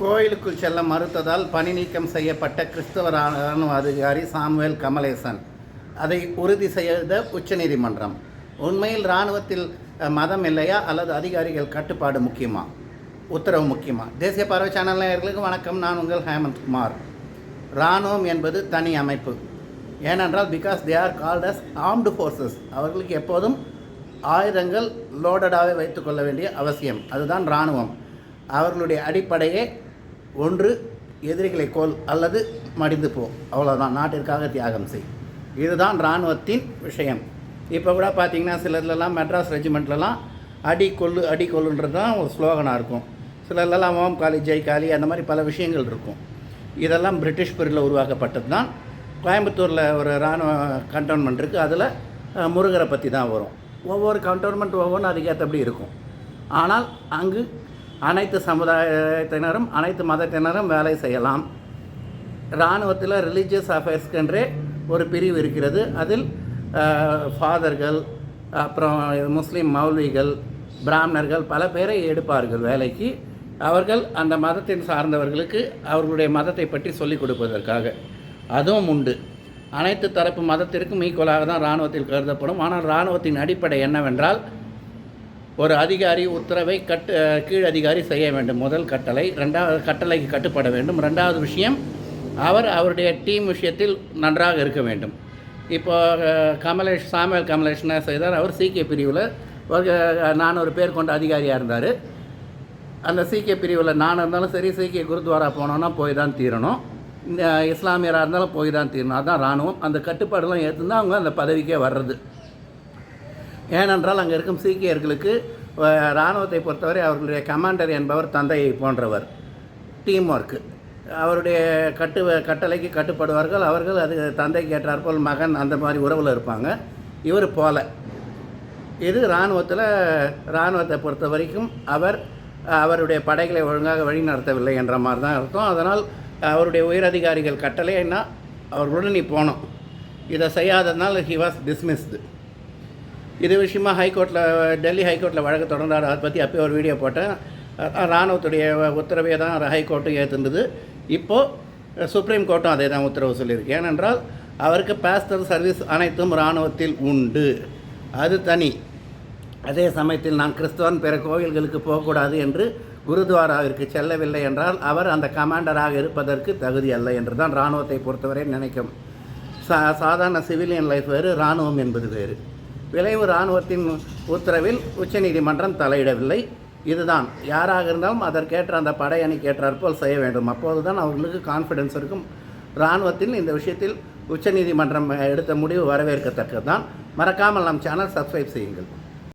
கோயிலுக்குள் செல்ல மறுத்ததால் பணி நீக்கம் செய்யப்பட்ட கிறிஸ்தவ ராணுவ அதிகாரி சாமுவேல் கமலேசன். அதை உறுதி செய்த உச்சநீதிமன்றம் உண்மையில் இராணுவத்தில் மதம் இல்லையா? அல்லது அதிகாரிகள் கட்டுப்பாடு முக்கியமா? உத்தரவு முக்கியமா? தேசிய பார்வை சேனல் நேயர்களுக்கு வணக்கம். நான் உங்கள் ஹேமந்த் குமார். இராணுவம் என்பது தனி அமைப்பு. ஏனென்றால் because they are called as armed forces அவர்களுக்கு எப்போதும் ஆயுதங்கள் லோடடாகவே வைத்துக்கொள்ள வேண்டிய அவசியம். அதுதான் இராணுவம் அவர்களுடைய அடிப்படையே ஒன்று எதிரிகளை கோல் அல்லது மடிந்து போ. அவ்வளோதான் நாட்டிற்காக தியாகம் செய். இதுதான் இராணுவத்தின் விஷயம். இப்போ கூட பார்த்தீங்கன்னா சிலர்லலாம் மெட்ராஸ் ரெஜிமெண்ட்லலாம் அடி கொல்லு அடி கொல்லுன்றது தான் ஒரு ஸ்லோகனாக இருக்கும். சிலர்லலாம் ஓம் காலி ஜெய் காலி அந்த மாதிரி பல விஷயங்கள் இருக்கும். இதெல்லாம் பிரிட்டிஷ் பீரியடில் உருவாக்கப்பட்டது தான். கோயம்புத்தூரில் ஒரு இராணுவ கண்டோன்மெண்ட் இருக்குது அதில் முருகரை பற்றி தான் வரும். ஒவ்வொரு கண்டோன்மெண்ட் ஒவ்வொன்றும் அதுக்கேற்றபடி இருக்கும். ஆனால் அங்கு அனைத்து சமுதாயத்தினரும் அனைத்து மதத்தினரும் வேலை செய்யலாம். இராணுவத்தில் ரிலீஜியஸ் அஃபேர்ஸ்க்கென்றே ஒரு பிரிவு இருக்கிறது. அதில் ஃபாதர்கள் அப்புறம் முஸ்லீம் மௌல்விகள் பிராமணர்கள் பல பேரை எடுப்பார்கள் வேலைக்கு. அவர்கள் அந்த மதத்தின் சார்ந்தவர்களுக்கு அவர்களுடைய மதத்தை பற்றி சொல்லிக் கொடுப்பதற்காக. அதுவும் உண்டு. அனைத்து தரப்பு மதத்திற்கும் ஈக்குவலாக தான் இராணுவத்தில் கருதப்படும். ஆனால் இராணுவத்தின் அடிப்படை என்னவென்றால் ஒரு அதிகாரி உத்தரவை கட்டு கீழ் அதிகாரி செய்ய வேண்டும். முதல் கட்டளை. ரெண்டாவது கட்டளைக்கு கட்டுப்பட வேண்டும். ரெண்டாவது விஷயம் அவர் அவருடைய டீம் விஷயத்தில் நன்றாக இருக்க வேண்டும். இப்போ கமலேஷ் சாமுவேல் கமலேஷ் என்ன செய்தார்? அவர் சீக்கிய பிரிவில் ஒரு நானூறு பேர் கொண்ட அதிகாரியாக இருந்தார். அந்த சீக்கிய பிரிவில் நான் இருந்தாலும் சரி சீக்கிய குருத்வாரா போனோன்னா போய் தான் தீரணும். இந்த இஸ்லாமியராக இருந்தாலும் போய் தான் தீரணும். அதுதான் இராணுவம். அந்த கட்டுப்பாடெல்லாம் ஏற்றுனா அவங்க அந்த பதவிக்கே வர்றது. ஏனென்றால் அங்கே இருக்கும் சீக்கியர்களுக்கு இராணுவத்தை பொறுத்தவரை அவர்களுடைய கமாண்டர் என்பவர் தந்தையை போன்றவர். டீம் ஒர்க்கு அவருடைய கட்டு கட்டளைக்கு கட்டுப்படுவார்கள். அவர்கள் அது தந்தைக்கு ஏற்றாற்போல் மகன் அந்த மாதிரி உறவில் இருப்பாங்க. இவர் போல. இது இராணுவத்தில் இராணுவத்தை பொறுத்த வரைக்கும் அவர் அவருடைய படைகளை ஒழுங்காக வழிநடத்தவில்லை என்ற மாதிரி தான் அர்த்தம். அதனால் அவருடைய உயரதிகாரிகள் கட்டளைன்னா அவர்களுடன் நீ போனோம் இதை செய்யாததுனால் ஹி வாஸ் டிஸ்மிஸ்டு இது விஷயமா ஹைகோர்ட்டில் டெல்லி ஹைகோர்ட்டில் வழக்கு தொடர்ந்தார். அதை பற்றி அப்போயே ஒரு வீடியோ போட்டேன். ராணுவத்துடைய இராணுவத்துடைய உத்தரவை தான் ஹைகோர்ட்டு ஏற்றுந்தது இப்போது சுப்ரீம் கோர்ட்டும் அதே தான் உத்தரவு சொல்லியிருக்கு. ஏனென்றால் அவருக்கு பேஸ்டல் சர்வீஸ் அனைத்தும் இராணுவத்தில் உண்டு. அது தனி. அதே சமயத்தில் நான் கிறிஸ்தவன் பிற கோவில்களுக்கு போகக்கூடாது என்று குருத்வாராவிற்கு செல்லவில்லை என்றால் அவர் அந்த கமாண்டராக இருப்பதற்கு தகுதி அல்ல என்று தான் இராணுவத்தை பொறுத்தவரை நினைக்கும். சா சாதாரண சிவிலியன் லைஃப் வேறு இராணுவம் என்பது வேறு. விளைவு இராணுவத்தின் உத்தரவில் உச்சநீதிமன்றம் தலையிடவில்லை. இதுதான். யாராக இருந்தாலும் அதற்கேற்ற அந்த படையணிக்கு ஏற்றாற்போல் செய்ய வேண்டும். அப்போது தான் அவர்களுக்கு கான்ஃபிடென்ஸ் இருக்கும். இராணுவத்தில் இந்த விஷயத்தில் உச்சநீதிமன்றம் எடுத்த முடிவு வரவேற்கத்தக்கது தான் மறக்காமல் நம் சேனல் சப்ஸ்கிரைப் செய்யுங்கள்.